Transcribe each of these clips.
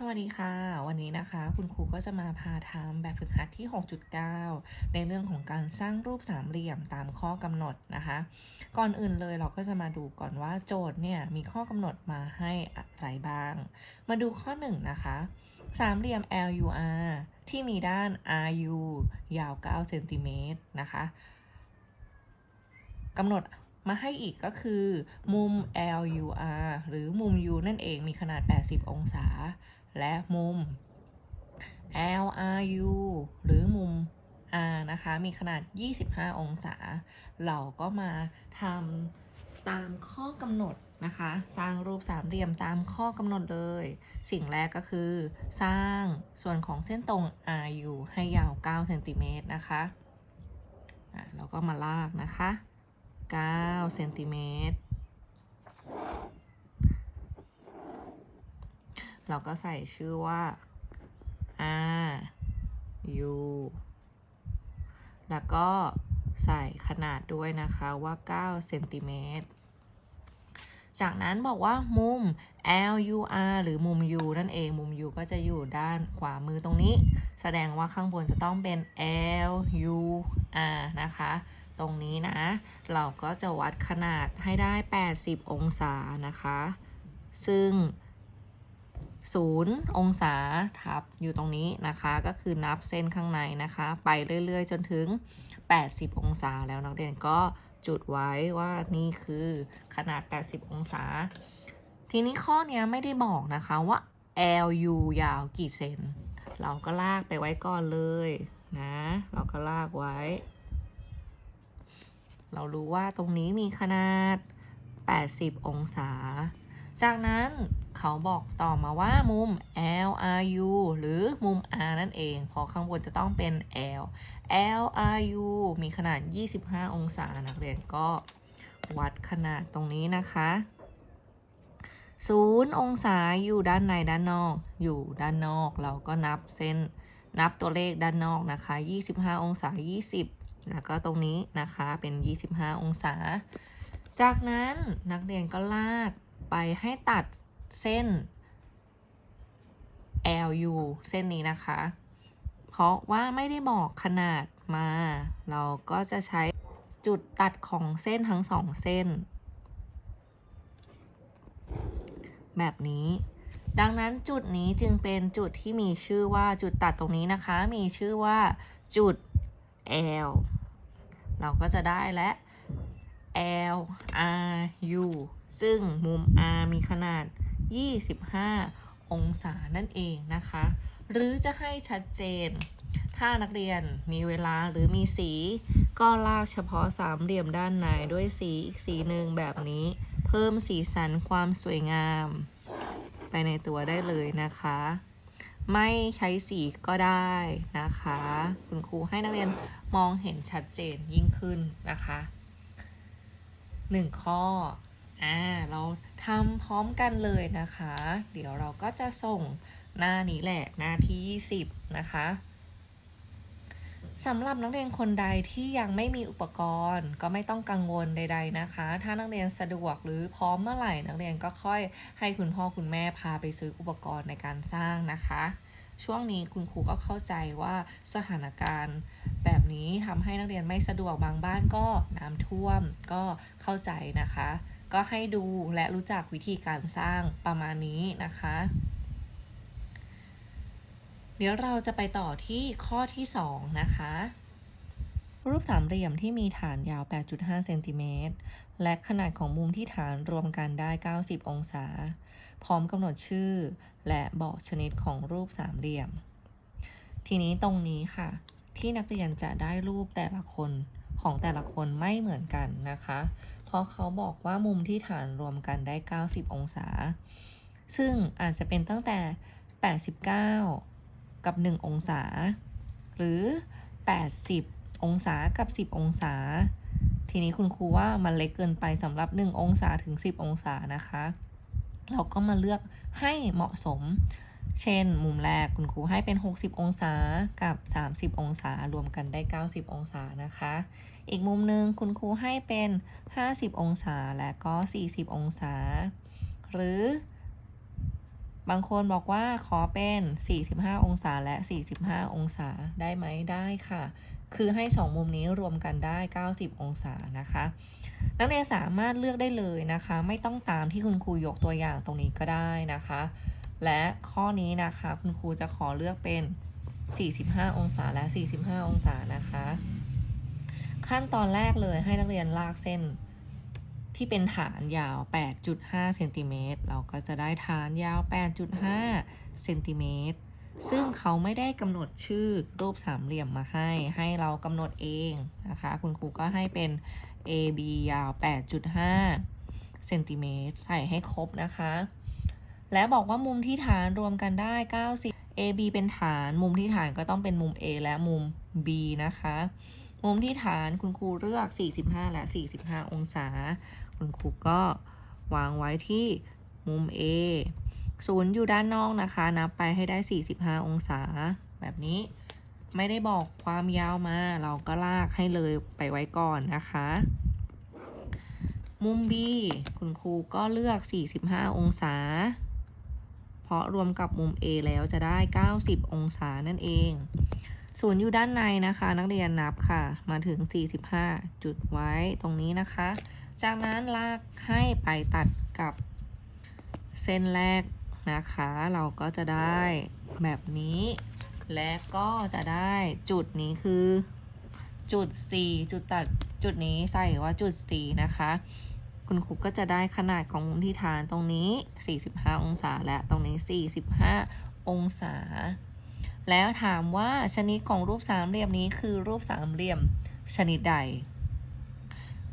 สวัสดีค่ะ วันนี้นะคะคุณครูก็จะมาพาทำแบบฝึกหัดที่ 6.9 ในเรื่องของการสร้างรูปสามเหลี่ยมตามข้อกำหนดนะคะ ก่อนอื่นเลยเราก็จะมาดูก่อนว่าโจทย์เนี่ยมีข้อกำหนดมาให้อะไรบ้าง มาดูข้อ 1 นะคะ สามเหลี่ยม LUR ที่มีด้าน RU ยาว 9 เซนติเมตรนะคะกำหนดมาให้อีกก็คือมุม LUR หรือมุม U นั่นเองมีขนาด 80 องศา และมุม LRU หรือมุม R นะคะ มีขนาด 25 องศา เราก็มาทำตามข้อกำหนดนะคะ สร้างรูปสามเหลี่ยมตามข้อกำหนดเลย สิ่งแรกก็คือ สร้างส่วนของเส้นตรง RU ให้ยาว 9 เซนติเมตรนะคะเราก็มาลากนะคะ 9 เซนติเมตร เราก็ใส่ชื่อว่า R U แล้วก็ใส่ขนาดด้วยนะคะว่า 9 เซนติเมตร จากนั้นบอกว่ามุม L U R หรือมุม U นั่นเอง มุม U ก็จะอยู่ด้านขวามือตรงนี้ แสดงว่าข้างบนจะต้องเป็น L U R นะคะ ตรงนี้นะ เราก็จะวัดขนาดให้ได้ 80 องศานะคะ ซึ่ง 0 องศาทับอยู่ตรงนี้นะคะ ก็คือนับเส้นข้างในนะคะ ไปเรื่อยๆ จนถึง 80 องศาแล้วนักเรียนก็จุดไว้ว่านี่คือขนาด 80 องศา ทีนี้ข้อนี้ไม่ได้บอกนะคะว่า LU ยาวกี่เซน เราก็ลากไปไว้ก่อนเลยนะ เราก็ลากไว้ เรารู้ว่าตรงนี้มีขนาด 80 องศา จากนั้น เขาบอกต่อมาว่ามุม LRU หรือมุม R นั่นเองพราะข้างบนจะต้องเป็น L LRU มีขนาด 25 องศา นักเรียนก็วัดขนาดตรงนี้นะคะ0องศาอยู่ด้านในด้านนอก อยู่ด้านนอกเราก็นับเส้นนับตัวเลขด้านนอกนะคะ 25 องศา 20 แล้วก็ตรงนี้นะคะเป็น 25 องศา จากนั้นนักเรียนก็ลากไปให้ตัด เส้น LU เส้นนี้นะคะ เพราะว่าไม่ได้บอกขนาดมา เราก็จะใช้จุดตัดของเส้นทั้งสองเส้น แบบนี้ ดังนั้นจุดนี้จึงเป็นจุดที่มีชื่อว่าจุดตัดตรงนี้นะคะ มีชื่อว่าจุด L เราก็จะได้และ L R U ซึ่งมุม R มีขนาด 25 องศานั่นเองนะคะ หรือจะให้ชัดเจน ถ้านักเรียนมีเวลาหรือมีสี ก็ลากเฉพาะสามเหลี่ยมด้านในด้วยสีอีกสีหนึ่งแบบนี้ เพิ่มสีสันความสวยงาม ไปในตัวได้เลยนะคะ ไม่ใช้สีก็ได้นะคะ คุณครูให้นักเรียนมองเห็นชัดเจนยิ่งขึ้นนะคะหนึ่งข้อ อ่าเราทำพร้อมกันเลยนะคะ เดี๋ยวเราก็จะส่งหน้านี้แหละหน้าที่ 20 นะคะสำหรับนักเรียนคนใดที่ยังไม่มีอุปกรณ์ ก็ไม่ต้องกังวลใด ๆนะคะ ถ้านักเรียนสะดวกหรือพร้อมเมื่อไหร่นักเรียนก็ค่อยให้คุณพ่อคุณแม่พาไปซื้ออุปกรณ์ในการสร้างนะคะ ช่วงนี้คุณครูก็เข้าใจว่าสถานการณ์ แบบนี้ทำให้นักเรียนไม่สะดวกบางบ้านก็น้ำท่วมก็เข้าใจนะคะ ก็ให้ดูและรู้จักวิธีการสร้างประมาณนี้นะคะ เดี๋ยวเราจะไปต่อที่ข้อที่ 2 นะคะ รูปสามเหลี่ยมที่มีฐานยาว 8.5 เซนติเมตร และขนาดของมุมที่ฐานรวมกันได้ 90 องศา พร้อมกำหนดชื่อ และบอกชนิดของรูปสามเหลี่ยม ทีนี้ตรงนี้ค่ะ ที่นักเรียนจะได้รูปแต่ละคนของแต่ละคนไม่เหมือนกันนะคะ เพราะเขาบอกว่ามุมที่ฐานรวมกันได้ 90 องศา ซึ่งอาจจะเป็นตั้งแต่ 89 กับ 1 องศา หรือ 80 องศากับ 10 องศา ทีนี้คุณครูว่ามันเล็กเกินไปสำหรับ 1 องศาถึง 10 องศานะคะ เราก็มาเลือกให้เหมาะสม เช่น มุมแรกคุณครูให้เป็น 60 องศากับ 30 องศารวมกันได้ 90 องศานะคะ อีกมุมหนึ่งคุณครูให้เป็น 50 องศาและก็ 40 องศา หรือบางคนบอกว่าขอเป็น 45 องศาและ 45 องศาได้ไหมได้ค่ะ คือให้ 2 มุมนี้รวมกันได้ 90 องศานะคะ นักเรียนสามารถเลือกได้เลยนะคะ ไม่ต้องตามที่คุณครูยกตัวอย่างตรงนี้ก็ได้นะคะ และข้อนี้นะคะคุณครูจะขอเลือกเป็น 45 องศาและ 45 องศานะคะ ขั้นตอนแรกเลยให้นักเรียนลากเส้นที่เป็นฐานยาว 8.5 เซนติเมตร เราก็จะได้ฐานยาว 8.5 เซนติเมตร ซึ่งเขาไม่ได้กำหนดชื่อรูปสามเหลี่ยมมาให้ ให้เรากำหนดเองนะคะ คุณครูก็ให้เป็น AB ยาว 8.5 เซนติเมตร ใส่ให้ครบนะคะ และบอกว่ามุมที่ฐานรวมกันได้ 90 AB เป็นฐาน มุมที่ฐานก็ต้องเป็นมุม A และมุม B นะคะ มุมที่ฐานคุณครูเลือก 45 และ 45 องศา คุณครูก็วางไว้ที่มุม A ศูนย์อยู่ด้านนอกนะคะ นับไปให้ได้ 45 องศา แบบนี้ไม่ได้บอกความยาวมา เราก็ลากให้เลยไปไว้ก่อนนะคะ มุม B คุณครูก็เลือก 45 องศา เพราะรวมกับมุม A แล้วจะได้ 90 องศานั่นเองศูนย์อยู่ด้านในนะคะ นักเรียนนับค่ะ มาถึง 45 จุดไว้ตรงนี้นะคะ จากนั้นลากให้ไปตัดกับเส้นแรกนะคะ เราก็จะได้แบบนี้ และก็จะได้จุดนี้คือจุด C จุดตัดจุดนี้ใส่ว่าจุด C นะคะ คุณครูก็จะได้ขนาดของมุมที่ฐานตรงนี้ 45 องศาและตรงนี้ 45 องศา แล้วถามว่าชนิดของรูปสามเหลี่ยมนี้คือรูปสามเหลี่ยมชนิดใด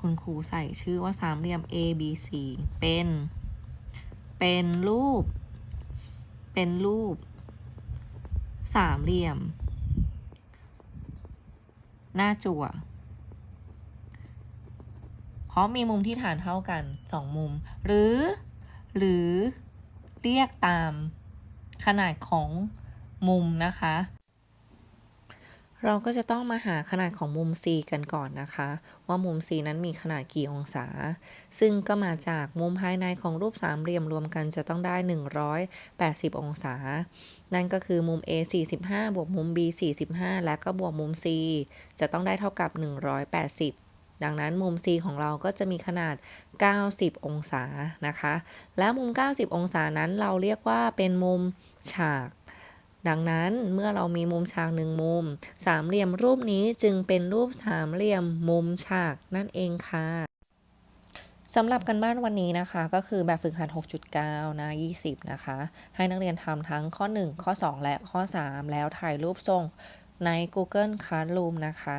คุณครูใส่ชื่อว่าสามเหลี่ยม A B C เป็น เป็นรูป เป็นรูป สามเหลี่ยม หน้าจั่ว ราะมีมุมที่ฐานเท่ากันสองมุม หรือ หรือเรียกตามขนาดของมุมนะคะ เราก็จะต้องมาหาขนาดของมุม C กันก่อนนะคะ ว่ามุม C นั้นมีขนาดกี่องศา ซึ่งก็มาจากมุมภายในของรูปสามเหลี่ยมรวมกันจะต้องได้ 180 องศา นั่นก็คือมุม A 45 บวกมุม B 45 และก็บวกมุม C จะต้องได้เท่ากับ 180 ดังนั้นมุม C ของเราก็จะมีขนาด 90 องศานะคะ และมุม 90 องศานั้นเราเรียกว่าเป็นมุมฉาก ดังนั้นเมื่อเรามีมุมฉากหนึ่งมุม สามเหลี่ยมรูปนี้จึงเป็นรูปสามเหลี่ยมมุมฉากนั่นเองค่ะสำหรับกันบ้านวันนี้นะคะ ก็คือแบบฝึกหัด 6.9 นะ 20 นะคะ ให้นักเรียนทำทั้งข้อ 1 ข้อ 2 และข้อ 3 แล้วถ่ายรูปส่งใน Google Classroom นะคะ